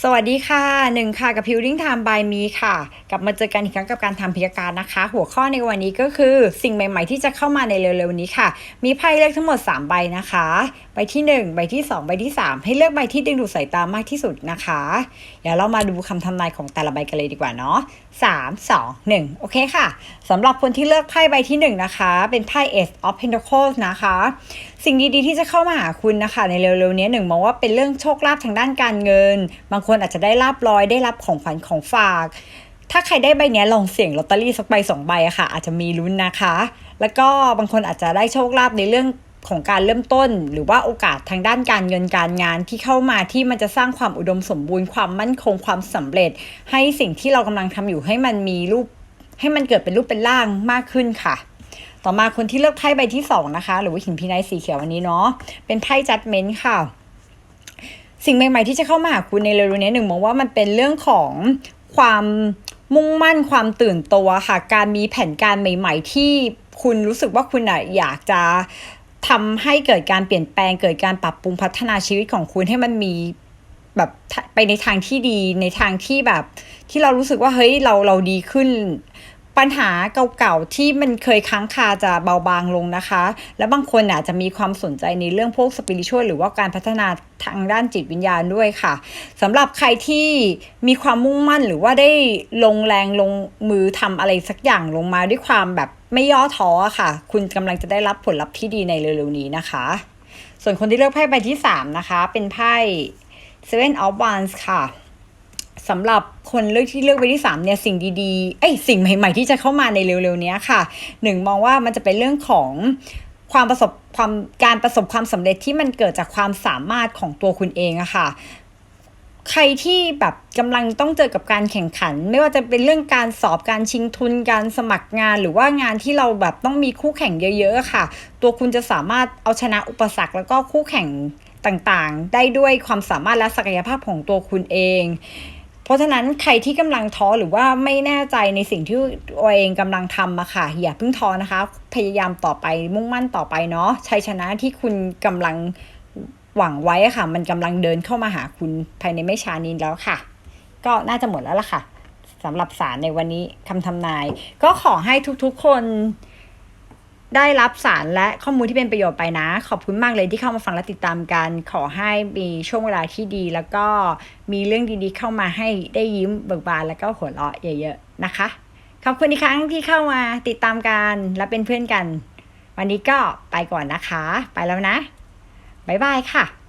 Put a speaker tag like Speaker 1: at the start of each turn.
Speaker 1: สวัสดีค่ะหนึ่งค่ะกับ Building Time by Me ค่ะ กลับมาเจอกันอีกครั้งกับการทำพยาการนะคะ หัวข้อในวันนี้ก็คือสิ่งใหม่ ๆ ที่จะเข้ามาในเร็วๆนี้ค่ะ มีไพ่เลือกทั้งหมด 3 ใบนะคะ ใบที่ 1 ใบที่ 2 ใบที่ 3 ให้เลือกใบที่ดึงดูดสายตามากที่สุดนะคะเดี๋ยวเรามาดูคำทำนายของแต่ละใบกันเลยดีกว่าเนาะ3 2 1โอเคค่ะสำหรับคนที่เลือกไพ่ใบที่ 1 นะคะ เป็นไพ่ Ace of Pentacles นะคะ สิ่งดีๆที่จะเข้ามาหาคุณนะคะ ในเร็วๆนี้หนึ่งมองว่าเป็นเรื่องโชคลาภทางด้านการเงินบางคนอาจจะได้ลาบลอยได้รับของขวัญของฝาก ถ้าใครได้ใบนี้ลองเสี่ยงลอตเตอรี่สักใบสองใบอะค่ะ อาจจะมีลุ้นนะคะ แล้วก็บางคนอาจจะได้โชคลาภในเรื่องของการเริ่มต้น หรือว่าโอกาสทางด้านการเงินการงานที่เข้ามาที่มันจะสร้างความอุดมสมบูรณ์ความมั่นคงความสำเร็จ ให้สิ่งที่เรากำลังทำอยู่ให้มันมีรูป ให้มันเกิดเป็นรูปเป็นร่างมากขึ้นค่ะ ต่อมาคนที่เลือกไพ่ใบที่สองนะคะหรือว่าหินพีไนท์สีเขียววันนี้เนาะเป็นไพ่จัดเมนต์ค่ะ สิ่งใหม่ ๆ ที่จะเข้ามาหาคุณในเร็วๆนี้หนึ่งมองว่ามันเป็นเรื่องของความมุ่งมั่นความตื่นตัวค่ะ การมีแผนการใหม่ ๆ ที่คุณรู้สึกว่าคุณอะอยากจะทำให้เกิดการเปลี่ยนแปลง เกิดการปรับปรุงพัฒนาชีวิตของคุณให้มันมีแบบไปในทางที่ดีในทางที่แบบที่เรารู้สึกว่าเฮ้ยเราเราดีขึ้น ปัญหาเก่าๆที่มันเคยค้างคาจะเบาบางลงนะคะ แล้วบางคนอาจจะมีความสนใจในเรื่องพวกสปิริชวลหรือว่าการพัฒนาทางด้านจิตวิญญาณด้วยค่ะสำหรับใครที่มีความมุ่งมั่นหรือว่าได้ลงแรงลงมือทำอะไรสักอย่างลงมาด้วยความแบบไม่ย่อท้อค่ะ คุณกำลังจะได้รับผลลัพธ์ที่ดีในเร็วๆนี้นะคะ ส่วนคนที่เลือกไพ่ใบที่ 3 นะคะ เป็นไพ่ Seven of Wands ค่ะ สำหรับคนเลือกที่เลือกไปที่3เนี่ยสิ่งดีๆเอ้ยสิ่งใหม่ ๆ ที่จะเข้ามาในเร็วๆนี้ค่ะหนึ่งมองว่ามันจะเป็นเรื่องของความประสบความการประสบความสำเร็จที่มันเกิดจากความสามารถของตัวคุณเองอะค่ะ ใครที่แบบกำลังต้องเจอกับการแข่งขัน ไม่ว่าจะเป็นเรื่องการสอบการชิงทุน การสมัครงานหรือว่างานที่เราแบบต้องมีคู่แข่งเยอะๆค่ะ ตัวคุณจะสามารถเอาชนะอุปสรรคแล้วก็คู่แข่งต่างๆ ได้ด้วยความสามารถและศักยภาพของตัวคุณเอง เพราะฉะนั้นใครที่กำลังท้อหรือว่าไม่แน่ใจในสิ่งที่ตัวเองกำลังทำอะค่ะอย่าเพิ่งท้อนะคะ พยายามต่อไปมุ่งมั่นต่อไปเนาะชัยชนะที่คุณกำลังหวังไว้ค่ะ มันกำลังเดินเข้ามาหาคุณภายในไม่ช้านี้แล้วค่ะ ก็น่าจะหมดแล้วล่ะค่ะสำหรับสารในวันนี้คำทำนาย ก็ขอให้ทุกๆคน ได้รับสารและข้อมูลที่เป็นประโยชน์ไปนะ ขอบคุณมากเลยที่เข้ามาฟังและติดตามกัน ขอให้มีช่วงเวลาที่ดี แล้วก็มีเรื่องดีๆ เข้ามาให้ได้ยิ้มเบิกบานแล้วก็หัวเราะเยอะๆนะคะ ขอบคุณอีกครั้งที่เข้ามาติดตามกันและเป็นเพื่อนกัน วันนี้ก็ไปก่อนนะคะ ไปแล้วนะบ๊ายบายค่ะ